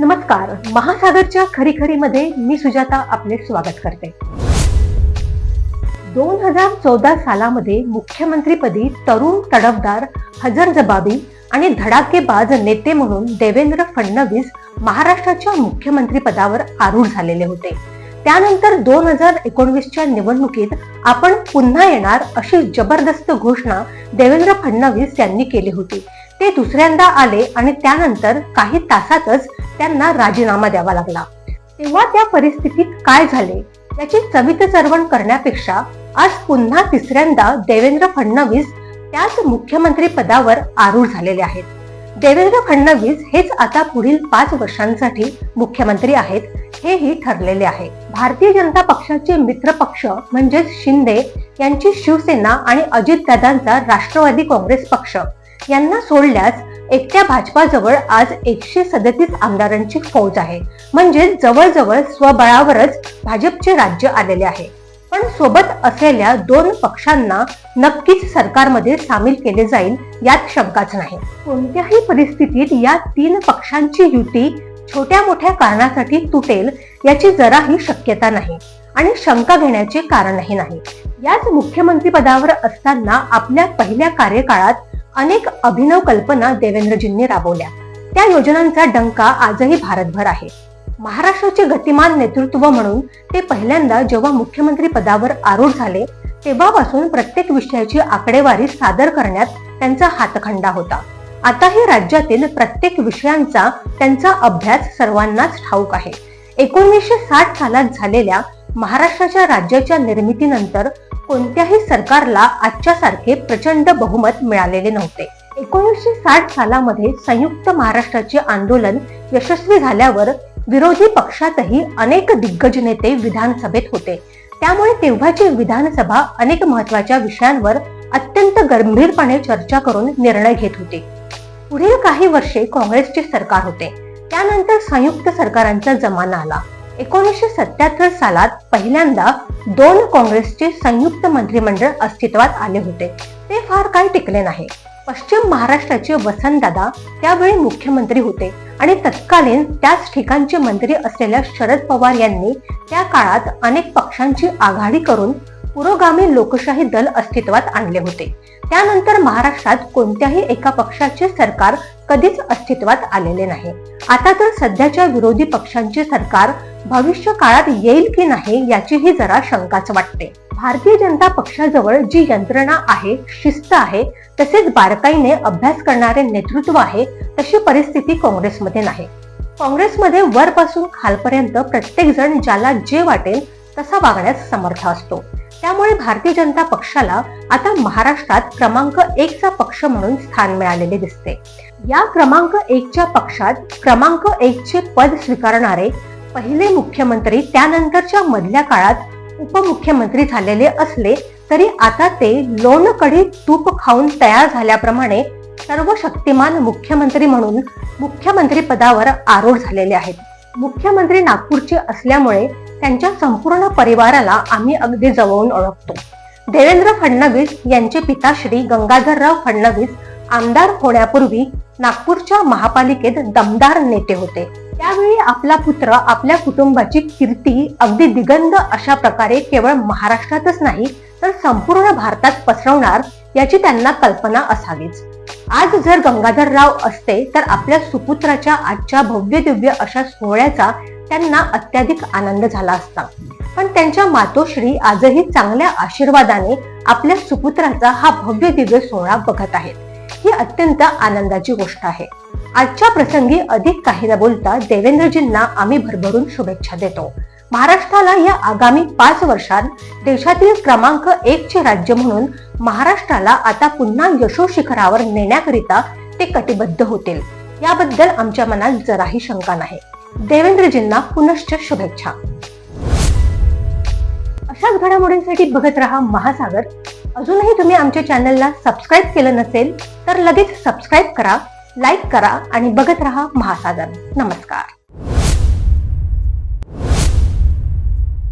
नमस्कार. महासागरच्या खरी खरी मध्ये मी सुजाता आपले स्वागत करते. दोन हजार चौदा सालामध्ये मुख्यमंत्रीपदी तरुण तडफदार हजर जबाबी आणि धडाकेबाज नेते म्हणून देवेंद्र फडणवीस महाराष्ट्राच्या मुख्यमंत्रीपदावर आरूढ झालेले होते. त्यानंतर दोन हजार एकोणवीसच्या निवडणुकीत आपण पुन्हा येणार अशी जबरदस्त घोषणा देवेंद्र फडणवीस यांनी केली होती. ते दुसऱ्यांदा आले आणि त्यानंतर काही तासातच त्यांना राजीनामा द्यावा लागला. तेव्हा त्या परिस्थितीत काय झाले? याची चवितचरवण करण्यापेक्षा आज पुन्हा तिसऱ्यांदा देवेंद्र फडणवीस त्याच मुख्यमंत्री पदावर आरूढ झालेले आहेत. देवेंद्र फडणवीस हेच आता पुढील पाच वर्षांसाठी मुख्यमंत्री आहेत हेही ठरलेले आहे. भारतीय जनता पक्षाचे मित्र पक्ष म्हणजेच शिंदे यांची शिवसेना आणि अजितदादांचा राष्ट्रवादी काँग्रेस पक्ष यांना सोडल्यास एकट्या भाजपाजवळ आज एकशे सदतीस आमदारांची फौज आहे. म्हणजे जवळजवळ स्वबळावरच भाजपचे राज्य आलेले आहे. पण सोबत असलेल्या दोन पक्षांना नक्कीच सरकारमध्ये सामील केले जाईल यात शंकाच नाही. कोणत्याही परिस्थितीत या तीन पक्षांची युती छोट्या मोठ्या कारणासाठी तुटेल याची जराही शक्यता नाही आणि शंका घेण्याचे कारणही नाही. याच मुख्यमंत्री पदावर असताना आपल्या पहिल्या कार्यकाळात अनेक अभिनव कल्पना देवेंद्रजींनी राबवल्या. त्या योजनांचा डंका आजही भारतभर आहे. महाराष्ट्राचे गतिमान नेतृत्व म्हणून ते पहिल्यांदा जेव्हा मुख्यमंत्री पदावर आरूढ झाले तेव्हापासून प्रत्येक विषयाची आकडेवारी सादर करण्यात त्यांचा हातखंडा होता. आताही राज्यातील प्रत्येक विषयांचा त्यांचा अभ्यास सर्वांनाच ठाऊक आहे. एकोणीसशे साठ सालात झालेल्या महाराष्ट्राच्या राज्याच्या निर्मितीनंतर कोणत्याही सरकारला आजच्यासारखे प्रचंड बहुमत मिळालेले नव्हते. एकोणीसशे साठ सालामध्ये संयुक्त महाराष्ट्राचे आंदोलन यशस्वी झाल्यावर विरोधी पक्षातही अनेक दिग्गज नेते विधानसभेत होते. त्यामुळे तेव्हाची विधानसभा अनेक महत्त्वाच्या विषयांवर अत्यंत गंभीरपणे चर्चा करून निर्णय घेत होती. पुढील काही वर्षे काँग्रेसचे सरकार होते. त्यानंतर संयुक्त सरकारांचा जमाना आला. एकोणीसशे सत्याहत्तर सालात पहिल्यांदा दोन काँग्रेसचे संयुक्त मंत्रिमंडळ अस्तित्वात आले होते. ते फार काही टिकले नाही. पश्चिम महाराष्ट्राचे वसंतदादा त्यावेळी मुख्यमंत्री होते आणि तत्कालीन त्याच ठिकाणचे मंत्री असलेल्या शरद पवार यांनी त्या काळात अनेक पक्षांची आघाडी करून पुरोगामी लोकशाही दल अस्तित्वात आणले होते. त्यानंतर महाराष्ट्रात कोणत्याही एका पक्षाचे सरकार कधीच अस्तित्वात आलेले नाही. आता तर सध्याच्या विरोधी पक्षांचे सरकार भविष्य काळात येईल की नाही याचीही जरा शंकाच वाटते. भारतीय जनता पक्षाजवळ जी यंत्रणा आहे शिस्त आहे तसेच बारकाईने अभ्यास करणारे नेतृत्व आहे तशी परिस्थिती काँग्रेसमध्ये नाही. काँग्रेसमध्ये वरपासून खालपर्यंत प्रत्येक जण ज्याला जे वाटेल तसा वागण्यास समर्थ असतो. त्यामुळे भारतीय जनता पक्षाला आता महाराष्ट्रात क्रमांक एकचा पक्ष म्हणून स्थान मिळालेले दिसते. या क्रमांक एकच्या पक्षात क्रमांक एकचे पद स्वीकारणारे पहिले मुख्यमंत्री त्यानंतरच्या मधल्या काळात उपमुख्यमंत्री झालेले असले तरी आता ते लोणकढी तूप खाऊन तयार झाल्याप्रमाणे सर्व शक्तिमान मुख्यमंत्री म्हणून मुख्यमंत्री पदावर आरूढ झालेले आहेत. मुख्यमंत्री नागपूरचे असल्यामुळे त्यांच्या संपूर्ण परिवाराला आम्ही अगदी जवळून ओळखतो. देवेंद्र फडणवीस यांचे पिता श्री गंगाधरराव फडणवीस आमदार होण्यापूर्वी नागपूरच्या महापालिकेत दमदार नेते होते. त्यावेळी आपला पुत्र आपल्या कुटुंबाची कीर्ती अगदी दिगंध अशा प्रकारे केवळ महाराष्ट्रातच नाही तर संपूर्ण भारतात पसरवणार याची त्यांना कल्पना असावीच. आज जर गंगाधरराव असते तर आपल्या सुपुत्राच्या आजच्या भव्य दिव्य अशा सोहळ्याचा त्यांना अत्याधिक आनंद झाला असता. पण त्यांच्या मातोश्री आजही चांगल्या आशीर्वादाने आपल्या सुपुत्राचा हा भव्य दिव्य सोहळा बघत आहेत. ही अत्यंत आनंदाची गोष्ट आहे. आजच्या प्रसंगी अधिक काही न बोलता देवेंद्रजींना आम्ही भरभरून शुभेच्छा देतो. महाराष्ट्राला या आगामी पाच वर्षात देशातील क्रमांक एक चे राज्य म्हणून महाराष्ट्राला आता पुन्हा यशोशिखरावर नेण्याकरिता ते कटिबद्ध होतील. याबद्दल आमच्या मनात जराही शंका नाही. देवेंद्रजींना पुनश्च शुभेच्छा. अशाच घडामोडींसाठी बघत रहा महासागर. अजूनही तुम्ही आमच्या चॅनलला सबस्क्राईब केलं नसेल तर लगेच सबस्क्राईब करा. लाईक करा आणि बघत रहा महासागर. नमस्कार.